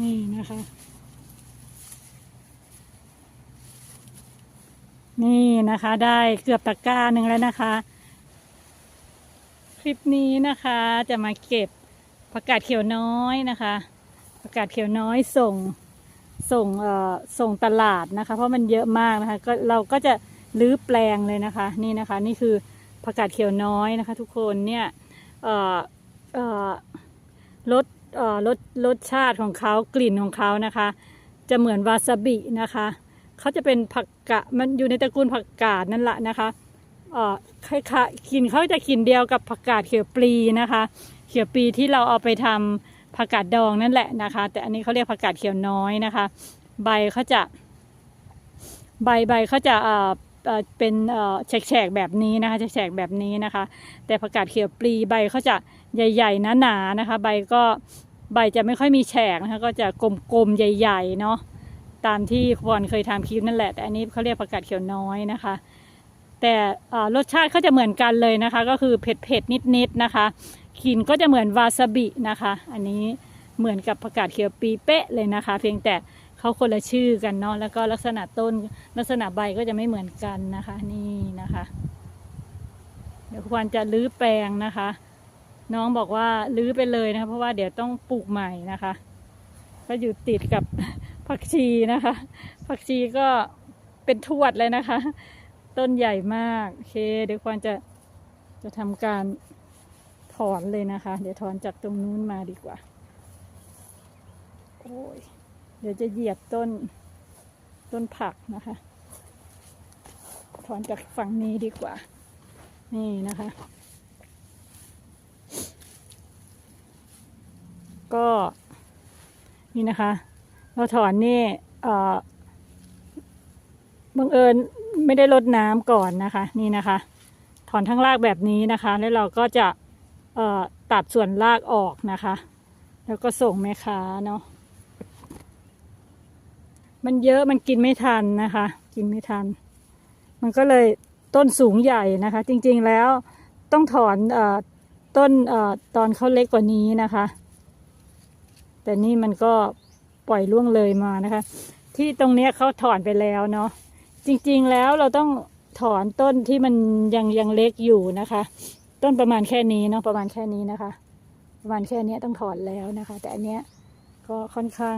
นี่นะคะ นี่นะคะได้เกือบตะกร้าหนึ่งแล้วนะคะ คลิปนี้นะคะจะมาเก็บผักกาดเขียวน้อยนะคะผักกาดเขียวน้อยส่งส่งเอ่อส่งตลาดนะคะ เพราะมันเยอะมากนะคะก็เราก็จะรื้อแปลงเลยนะคะ นี่นะคะ นี่คือผักกาดเขียวน้อยนะคะ ทุกคนเนี่ยเอ่อเอ่อรสเอ่อ รสรสชาติของเขากลิ่นของเขานะคะ จะเหมือนวาซาบินะคะเขาจะเป็นผักกะมันอยู่ในตระกูลผักกาดนั่นแหละนะคะเอ่อคล้ายๆกลิ่นเขาจะกลิ่นเดียวกับผักกาดเขียวปลีนะคะ เขียวปลีที่เราเอาไปทำผักกาดดองนั่นแหละนะคะ แต่อันนี้เขาเรียกผักกาดเขียวน้อยนะคะ ใบเขาจะ ใบใบเขาจะ เป็นแฉกๆแบบนี้นะคะแฉกๆแบบนี้นะคะ แต่ผักกาดเขียวปลีใบเขาจะใหญ่ๆหนาๆนะคะ ใบก็ใบจะไม่ค่อยมีแฉกนะคะก็จะกลมๆใหญ่ๆเนาะตามที่พรเคยทำคลิปนั่นแหละแต่อันนี้เขาเรียกผักกาดเขียวน้อยนะคะ แต่รสชาติเขาจะเหมือนกันเลยนะคะ ก็คือเผ็ดๆนิดๆนะคะกลิ่นก็จะเหมือนวาซาบินะคะ อันนี้เหมือนกับผักกาดเขียวปีเป๊ะเลยนะคะ เพียงแต่ เขาคนละชื่อกันเนาะแล้วก็ลักษณะต้นลักษณะใบก็จะไม่เหมือนกันนะคะ นี่นะคะ เดี๋ยวควรจะรื้อแปลงนะคะ น้องบอกว่ารื้อไปเลยนะคะเพราะว่าเดี๋ยวต้องปลูกใหม่นะคะ ก็อยู่ติดกับผักชีนะคะผักชีก็เป็นทวดเลยนะคะ ต้นใหญ่มากโอเค เดี๋ยวควรจะจะทำการถอนเลยนะคะ เดี๋ยวถอนจากตรงนู้นมาดีกว่า โอ้ย เดี๋ยวจะเหยียบต้นต้นผักนะคะ ถอนจากฝั่งนี้ดีกว่า นี่นะคะ ก็นี่นะคะ เราถอนนี่เออบังเอิญไม่ได้ลดน้ำก่อนนะคะ นี่นะคะ ถอนทั้งรากแบบนี้นะคะ แล้วเราก็จะเออตัดส่วนรากออกนะคะ แล้วก็ส่งแม่ค้าเนาะ มันเยอะมันกินไม่ทันนะคะ กินไม่ทัน มันก็เลยต้นสูงใหญ่นะคะ จริงๆแล้วต้องถอนอต้นอตอนเขาเล็กกว่านี้นะคะ แต่นี่มันก็ปล่อยล่วงเลยมานะคะ ที่ตรงนี้เขาถอนไปแล้วเนาะจริงๆแล้วเราต้องถอนต้นที่มันยังยังเล็กอยู่นะคะ ต้นประมาณแค่นี้เนาะประมาณแค่นี้นะคะ ประมาณแค่นี้ต้องถอนแล้วนะคะ แต่อันเนี้ยก็ค่อนข้าง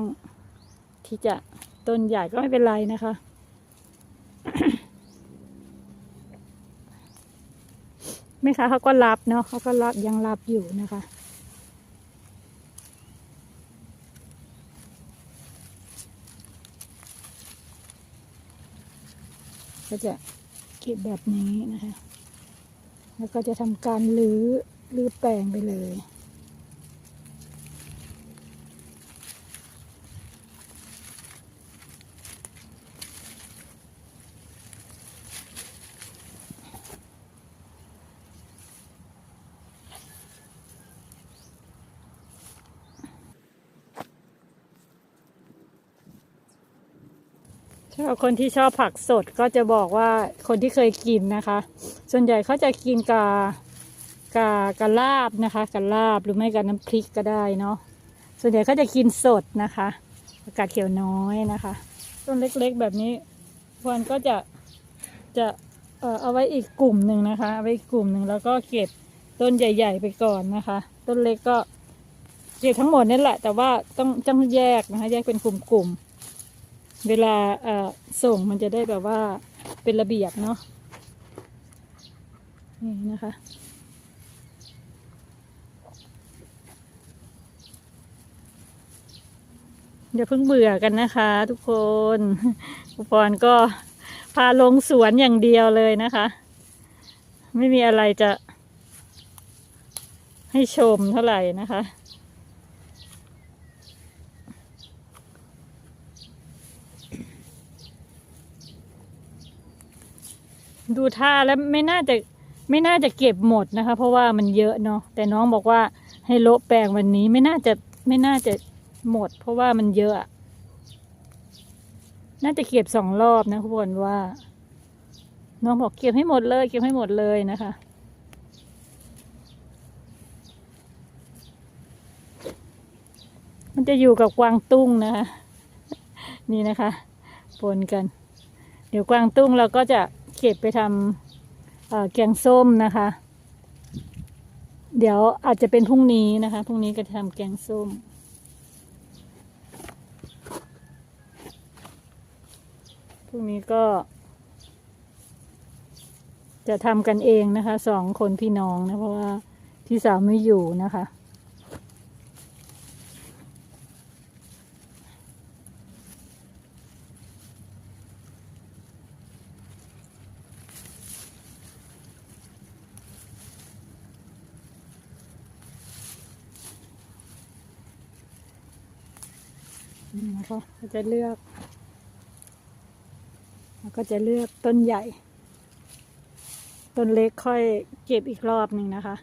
ที่จะ ต้นใหญ่ก็ไม่เป็นไรนะคะ แม่ค้าเขาก็รับเนาะเขาก็รับยังรับอยู่นะคะก็จะเก็บแบบนี้นะคะ แล้วก็จะทำการรื้อรื้อแปลงไปเลย ถ้าคนที่ชอบผักสดก็จะบอกว่าคนที่เคยกินนะคะ ส่วนใหญ่เขาจะกินกากากะลาบนะคะกะลาบหรือไม่กับน้ำพริกก็ได้เนาะส่วนใหญ่เขาจะกินสดนะคะอากาศเขียวน้อยนะคะ ต้นเล็กๆแบบนี้พวนก็จะจะเอ่อเอาไว้อีกกลุ่มหนึ่งนะคะเอาไว้อีกกลุ่มหนึ่งแล้วก็เก็บต้นใหญ่ ๆ ไปก่อนนะคะ ต้นเล็กก็เก็บทั้งหมดนี่แหละ แต่ว่าต้องต้องแยกนะคะ แยกเป็นกลุ่มๆ เวลาส่งมันจะได้แบบว่าเป็นระเบียบเนาะนี่นะคะ อย่าเพิ่งเบื่อกันนะคะ ทุกคนอุปรณ์ก็พาลงสวนอย่างเดียวเลยนะคะ ไม่มีอะไรจะให้ชมเท่าไหร่นะคะ ดูท่าแล้วไม่น่าจะไม่น่าจะเก็บหมดนะคะ เพราะว่ามันเยอะเนาะแต่น้องบอกว่าให้โละแปลงวันนี้ไม่น่าจะไม่น่าจะหมด เพราะว่ามันเยอะ น่าจะเก็บสองรอบนะคุณบอลว่า น้องบอกเก็บให้หมดเลย เก็บให้หมดเลยนะคะมันจะอยู่กับกวางตุ้งนะคะ นี่นะคะปนกัน เดี๋ยวกวางตุ้งเราก็จะ เก็บไปทำแกงส้มนะคะ เดี๋ยวอาจจะเป็นพรุ่งนี้นะคะพรุ่งนี้ก็จะทำแกงส้มพรุ่งนี้ก็ จะทำกันเองนะคะสองคนพี่น้องนะเพราะว่าพี่สาวไม่อยู่นะคะ แล้วก็จะเลือกแล้วก็จะเลือกต้นใหญ่ ต้นเล็กค่อยเก็บอีกรอบหนึ่งนะคะ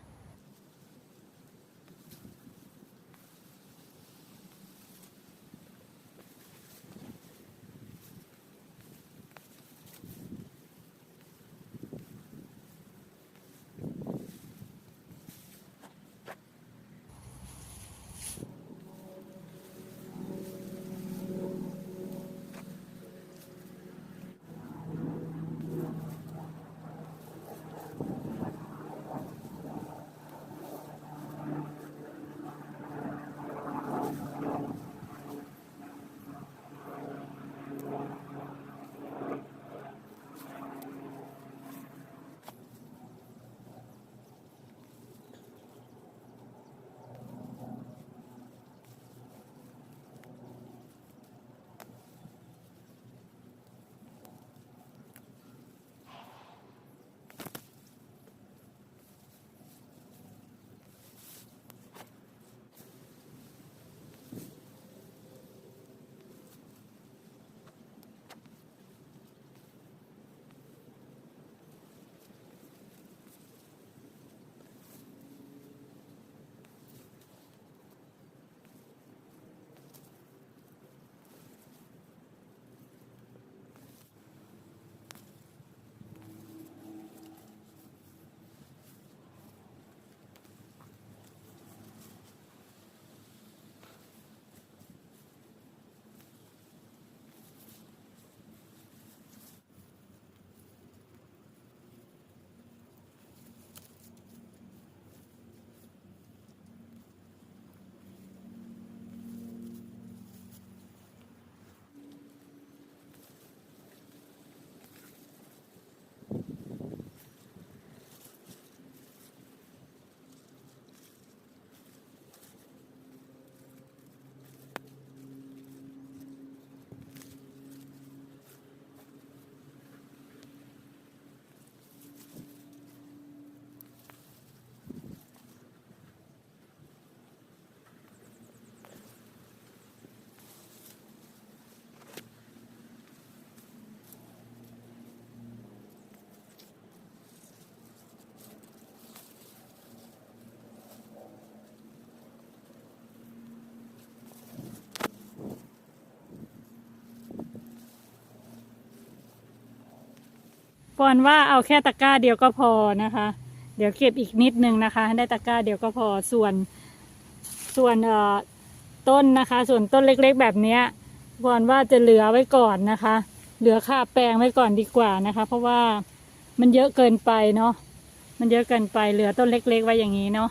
ปอนว่าเอาแค่ตะกร้าเดียวก็พอนะคะ เดี๋ยวเก็บอีกนิดนึงนะคะ ได้ตะกร้าเดียวก็พอส่วนส่วนเอ่อต้นนะคะ ส่วนต้นเล็กๆแบบเนี้ยปอนว่าจะเหลือไว้ก่อนนะคะ เหลือค่าแปลงไว้ก่อนดีกว่านะคะ เพราะว่ามันเยอะเกินไปเนาะมันเยอะเกินไปเหลือต้นเล็ก ๆ ไว้อย่างนี้เนาะ